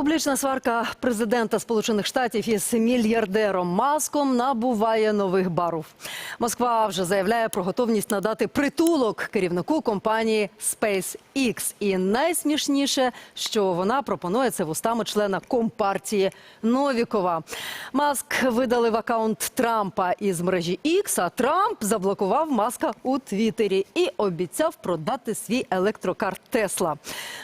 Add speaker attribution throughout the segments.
Speaker 1: Публічна сварка президента Сполучених Штатів із мільярдером Маском набуває нових барв. Москва вже заявляє про готовність надати притулок керівнику компанії SpaceX. І найсмішніше, що вона пропонує це вустами члена компартії Новікова. Маск видалив акаунт Трампа із мережі X, а Трамп заблокував Маска у Твіттері і обіцяв продати свій електрокар Тесла.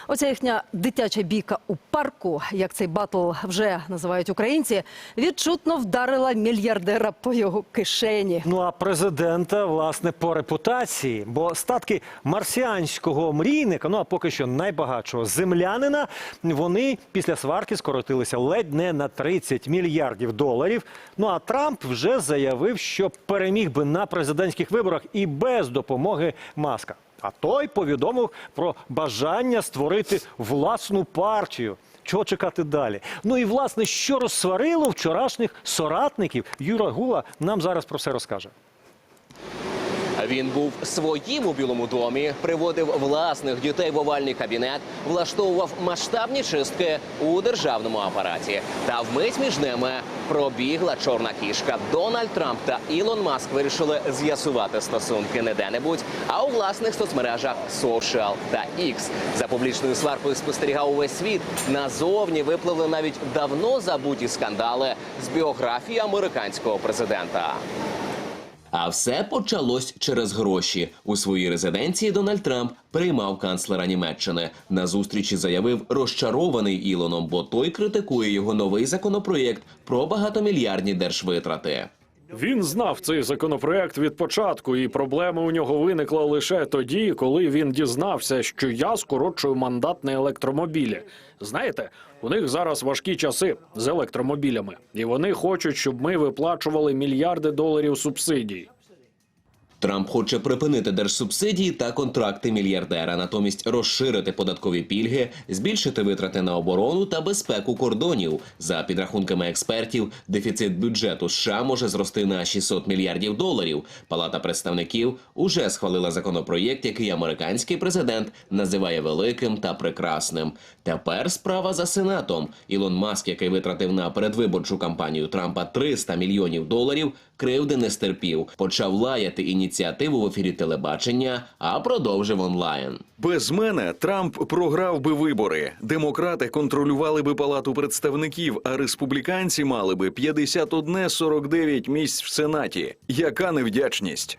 Speaker 1: Оця їхня дитяча бійка у парку, як цей батл вже називають українці, відчутно вдарила мільярдера по його кишені.
Speaker 2: Ну а президента, власне, по репутації, бо статки марсіанського мрійника, ну а поки що найбагатшого землянина, вони після сварки скоротилися ледь не на 30 мільярдів доларів. Ну а Трамп вже заявив, що переміг би на президентських виборах і без допомоги Маска. А той повідомив про бажання створити власну партію. Чого чекати далі? Ну і власне, що розсварило вчорашніх соратників, Юра Гула нам зараз про все розкаже.
Speaker 3: Він був своїм у Білому домі, приводив власних дітей в овальний кабінет, влаштовував масштабні чистки у державному апараті. Та вмить між ними пробігла чорна кішка. Дональд Трамп та Ілон Маск вирішили з'ясувати стосунки не де-небудь, а у власних соцмережах Social та X. За публічною сваркою спостерігав увесь світ. Назовні випливли навіть давно забуті скандали з біографії американського президента. А все почалось через гроші. У своїй резиденції Дональд Трамп приймав канцлера Німеччини. На зустрічі заявив розчарований Ілоном, бо той критикує його новий законопроєкт про багатомільярдні держвитрати.
Speaker 4: Він знав цей законопроект від початку, і проблема у нього виникла лише тоді, коли він дізнався, що я скорочую мандат на електромобілі. Знаєте, у них зараз важкі часи з електромобілями, і вони хочуть, щоб ми виплачували мільярди доларів субсидій.
Speaker 3: Трамп хоче припинити держсубсидії та контракти мільярдера, натомість розширити податкові пільги, збільшити витрати на оборону та безпеку кордонів. За підрахунками експертів, дефіцит бюджету США може зрости на 600 мільярдів доларів. Палата представників уже схвалила законопроєкт, який американський президент називає великим та прекрасним. Тепер справа за сенатом. Ілон Маск, який витратив на передвиборчу кампанію Трампа 300 мільйонів доларів, кривди не стерпів, почав лаяти ініціативу в ефірі телебачення, а продовжив онлайн.
Speaker 5: Без мене Трамп програв би вибори. Демократи контролювали би палату представників, а республіканці мали би 51-49 місць в сенаті. Яка невдячність?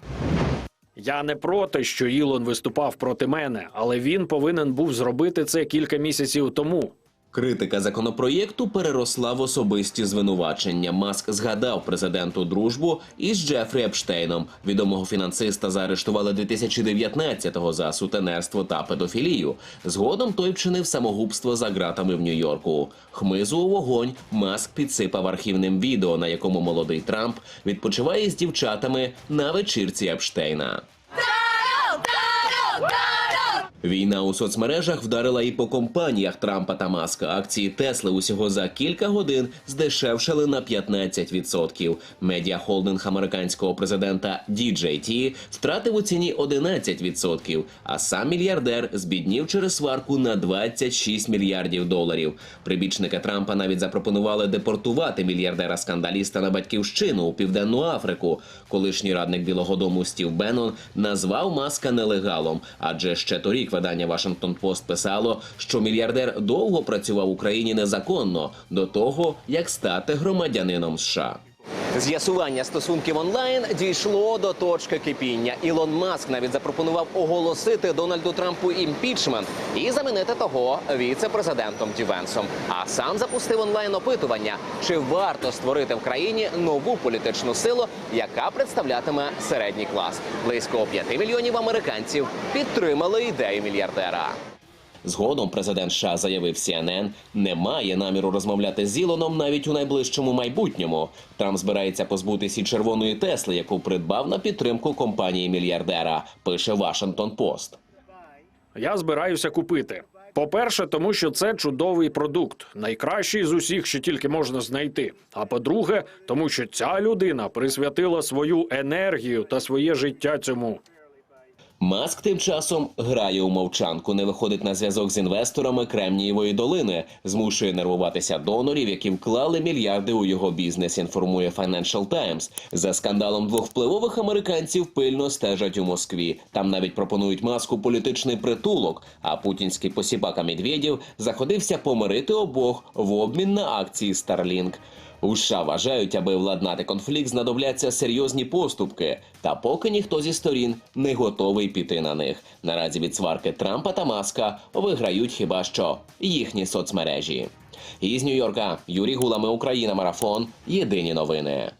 Speaker 4: Я не проти, що Ілон виступав проти мене, але він повинен був зробити це кілька місяців тому.
Speaker 3: Критика законопроєкту переросла в особисті звинувачення. Маск згадав президенту дружбу із Джефрі Епштейном. Відомого фінансиста заарештували 2019-го за сутенерство та педофілію. Згодом той вчинив самогубство за ґратами в Нью-Йорку. Хмизу у вогонь Маск підсипав архівним відео, на якому молодий Трамп відпочиває з дівчатами на вечірці Епштейна. Війна у соцмережах вдарила і по компаніях Трампа та Маска. Акції Тесли усього за кілька годин здешевшали на 15%. Медіахолдинг американського президента DJT втратив у ціні 11%, а сам мільярдер збіднів через сварку на 26 мільярдів доларів. Прибічники Трампа навіть запропонували депортувати мільярдера-скандаліста на батьківщину у південну Африку. Колишній радник Білого Дому Стів Беннон назвав Маска нелегалом, адже ще торік видання Вашингтон Пост писало, що мільярдер довго працював в Україні незаконно до того, як стати громадянином США. З'ясування стосунків онлайн дійшло до точки кипіння. Ілон Маск навіть запропонував оголосити Дональду Трампу імпічмент і замінити того віце-президентом Дівенсом. А сам запустив онлайн опитування, чи варто створити в країні нову політичну силу, яка представлятиме середній клас. Близько 5 мільйонів американців підтримали ідею мільярдера. Згодом президент США заявив CNN, не має наміру розмовляти з Ілоном навіть у найближчому майбутньому. Трамп збирається позбутися і червоної Тесли, яку придбав на підтримку компанії мільярдера. Пише Вашингтон Пост.
Speaker 4: Я збираюся купити. По-перше, тому що це чудовий продукт, найкращий з усіх, що тільки можна знайти. А по-друге, тому що ця людина присвятила свою енергію та своє життя цьому.
Speaker 3: Маск тим часом грає у мовчанку, не виходить на зв'язок з інвесторами Кремнієвої долини, змушує нервуватися донорів, які вклали мільярди у його бізнес. Інформує Financial Times. За скандалом двох впливових американців пильно стежать у Москві. Там навіть пропонують маску політичний притулок. А путінський посіпака Медведєв заходився помирити обох в обмін на акції Starlink. У США вважають, аби владнати конфлікт, знадобляться серйозні поступки. Та поки ніхто зі сторін не готовий піти на них. Наразі від сварки Трампа та Маска виграють хіба що їхні соцмережі. Із Нью-Йорка Юрій Гулами, Україна, марафон. Єдині новини.